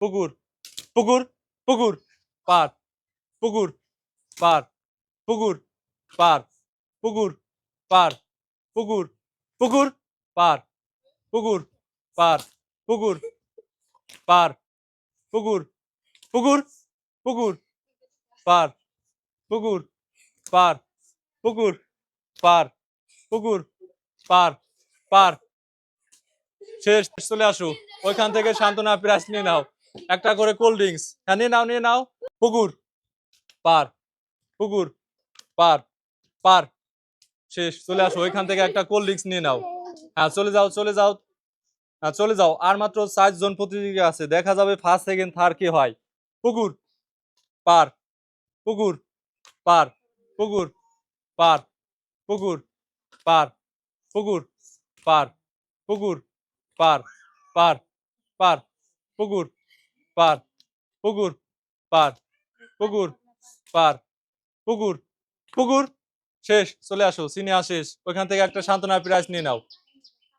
পুকুর পুকুর পুকুর পার পুকুর পার পুকুর পার পুকুর পার পুকুর পুকুর পার পুকুর পার পুকুর পার পুকুর পুকুর পুকুর পার পুকুর পার পুকুর পার পুকুর পার পার শেষ চলে আসো ওইখান থেকে সান্ত্বনা প্রাইস নিয়ে নাও একটা করে কোল্ড ড্রিঙ্কস হ্যাঁ নিয়ে নাও নিয়ে নাও। পুকুর, পার পুকুর, পার পার। শেষ, চলে আসো। ওইখান থেকে একটা কোল্ড ড্রিঙ্কস নিয়ে নাও। হ্যাঁ চলে যাও চলে যাও। হ্যাঁ চলে যাও। আর মাত্র চার জন প্রতিযোগী আছে। দেখা যাবে ফার্স্ট সেকেন্ড থার্ড কি হয়। পুকুর, পার পুকুর পার পুকুর পার পুকুর পার পুকুর পার পুকুর, পার পার পার, পুকুর পার, পুকুর পার পুকুর পার, পুকুর পুকুর, শেষ, চলে আসো সিনেমা শেষ ওইখান থেকে একটা সান্ত্বনা প্রাইজ নিয়ে নাও,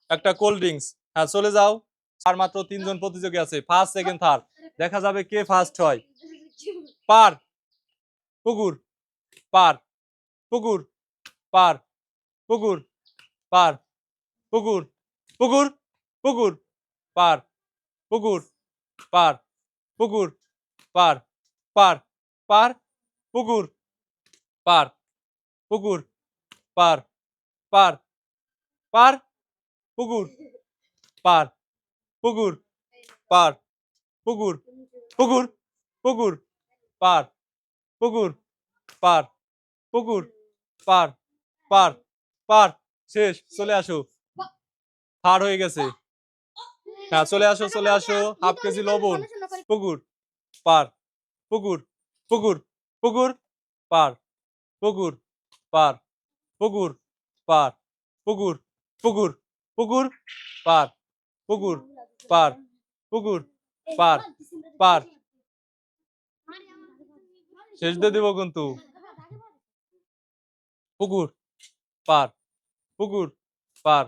একটা কোল্ড ড্রিঙ্কস হ্যাঁ চলে যাও, আর মাত্র তিনজন প্রতিযোগী আছে ফার্স্ট সেকেন্ড থার্ড দেখা যাবে কে ফার্স্ট হয়, পার, পুকুর পার পুকুর পার পুকুর পার, পুকুর পুকুর পুকুর পার পুকুর পার পুকুর পার পার পার পুকুর পার পুকুর পার পার পার পুকুর পার পুকুর পার পুকুর পুকুর পুকুর পার পুকুর পার পুকুর পার পার পার শেষ চলে আসো। হার হয়ে গেছে। হ্যাঁ চলে আসো চলে আসো। হাফ কেজি লবণ। পুকুর পার পুকুর পুকুর পুকুর পার পুকুর পার পুকুর পার পুকুর পুকুর পুকুর পার পুকুর পার পুকুর পার পার শেষ দিয়ে দিব কিন্তু পুকুর পার পুকুর পার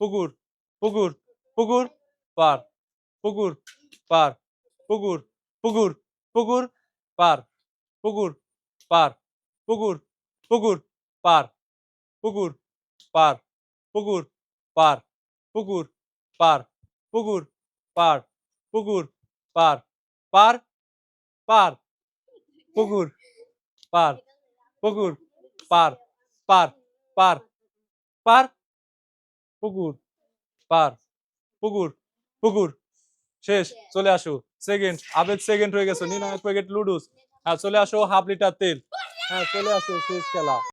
পুকুর পুকুর পুকুর পার পুকুর পার পুকুর পুকুর পুকুর পার পুকুর পার পুকুর পুকুর পার পুকুর পার পুকুর পার পুকুর পার পুকুর পার পুকুর পার পার পার পুকুর পার পুকুর পার পার পার পার পুকুর পার পুকুর পুকুর শেষ চলে আসো সেকেন্ড আবেদ সেকেন্ড হয়ে গেছে। নিন এক প্যাকেট লুডুস হ্যাঁ চলে আসো হাফ লিটার তেল। হ্যাঁ চলে আসো শেষ খেলা।